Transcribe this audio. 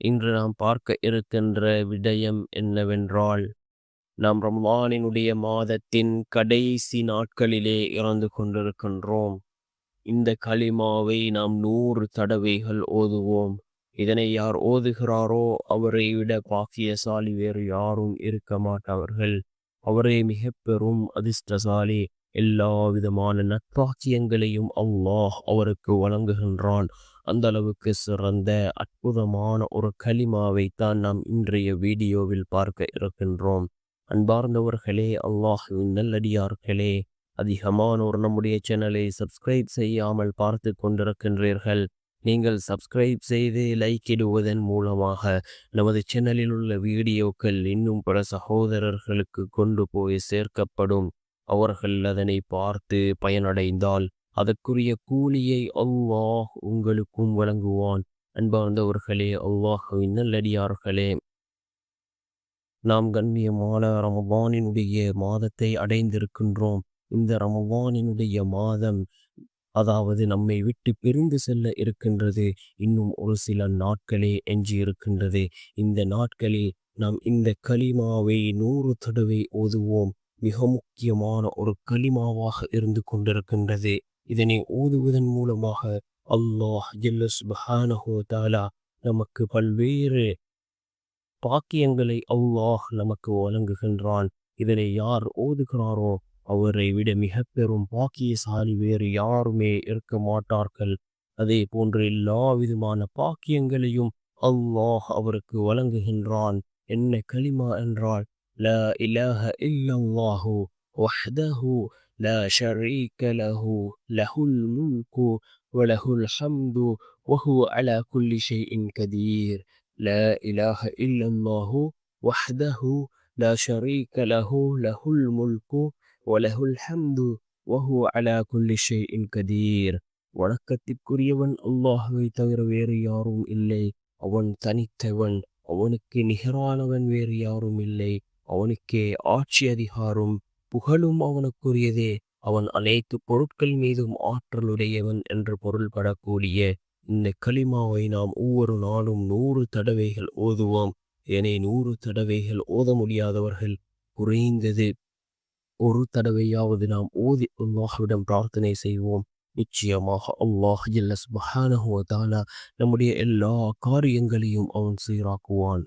இன்று நாம் பார்க்க இருக்கின்ற விடயம் என்னவென்றால் நாம் ரம்லானினுடைய மாதத்தின் கடைசி நாட்களிலே இறந்து கொண்டிருக்கின்றோம். இந்த களிமாவை நாம் நூறு தடவைகள் ஓதுவோம். இதனை யார் ஓதுகிறாரோ அவரை விட பாக்கியசாலி வேறு யாரும் இருக்க மாட்டார்கள். அவரே மிக பெரும் அதிர்ஷ்டசாலி. எல்லா விதமான நற்பாக்கியங்களையும் அல்லாஹ் அவருக்கு வழங்குகின்றான். அந்த அளவுக்கு சிறந்த அற்புதமான ஒரு களிமாவை தான் நாம் இன்றைய வீடியோவில் பார்க்க இருக்கின்றோம். அன்பார்ந்தவர்களே அல்லாஹுவின் நல்லடியார்களே அதிகமானோர் நம்முடைய சேனலை சப்ஸ்கிரைப் செய்யாமல் பார்த்து கொண்டிருக்கின்றீர்கள். நீங்கள் சப்ஸ்கிரைப் செய்து லைக் இடுவதன் மூலமாக நமது சேனலில் உள்ள வீடியோக்கள் இன்னும் பல சகோதரர்களுக்கு கொண்டு போய் சேர்க்கப்படும். அவர்கள் அதனை பார்த்து பயனடைந்தால் அதற்குரிய கூலியை அல்லாஹ் உங்களுக்கும் வழங்குவான். அன்பார்ந்தவர்களே அல்லாஹுவின் நல்லடியார்களே நாம் கண்ணியமான ரமபானினுடைய மாதத்தை அடைந்திருக்கின்றோம். இந்த ரமபானினுடைய மாதம் அதாவது நம்மை விட்டு பிரிந்து செல்ல இருக்கின்றது. இன்னும் ஒரு சில நாட்களே எஞ்சி இருக்கின்றது இந்த நாட்களில் நாம் இந்த களிமாவை நூறு தடவை ஓதுவோம். மிக முக்கியமான ஒரு களிமாவாக இருந்து கொண்டிருக்கின்றது. இதனை ஓதுவதன் மூலமாக அல்லாஹ் ஜல்லஸ்பஹானஹோ தாலா நமக்கு பல்வேறு பாக்கியங்களை அல்லாஹ் நமக்கு வழங்குகின்றான். இதனை யார் ஓதுகிறாரோ அவரை விட மிக பெரும் பாக்கியசாலி வேறு யாருமே இருக்க மாட்டார்கள். அதே போன்று எல்லா விதமான பாக்கியங்களையும் அல்லாஹ் அவருக்கு வழங்குகின்றான். என்ன களிமா என்றால் لا إله إلا الله وحده لا شريك له له الملك وله الحمد وهو على كل شيء قدير. لا إله إلا الله وحده لا شريك له له الملك وله الحمد وهو على كل شيء قدير. வணக்கத்திற்குரியவன் அல்லாஹுவை தவிர வேறு யாரும் இல்லை அவன் தனித்தவன் அவனுக்கு நிகரானவன் وير يارم இல்லை அவனுக்கே ஆட்சி அதிகாரம் புகழும் அவனுக்குரியதே. அவன் அனைத்து பொருட்கள் மீதும் ஆற்றலுடையவன் என்று பொருள்படக்கூடிய இந்த களிமாவை நாம் ஒவ்வொரு நாளும் நூறு தடவைகள் ஓதுவோம். ஏனே நூறு தடவைகள் ஓத முடியாதவர்கள் குறைந்தது ஒரு தடவையாவது நாம் ஓதி அல்லாஹ்விடம் பிரார்த்தனை செய்வோம். நிச்சயமாக அல்லாஹ் ஜல்லஸ் நம்முடைய எல்லா காரியங்களையும் அவன் சீராக்குவான்.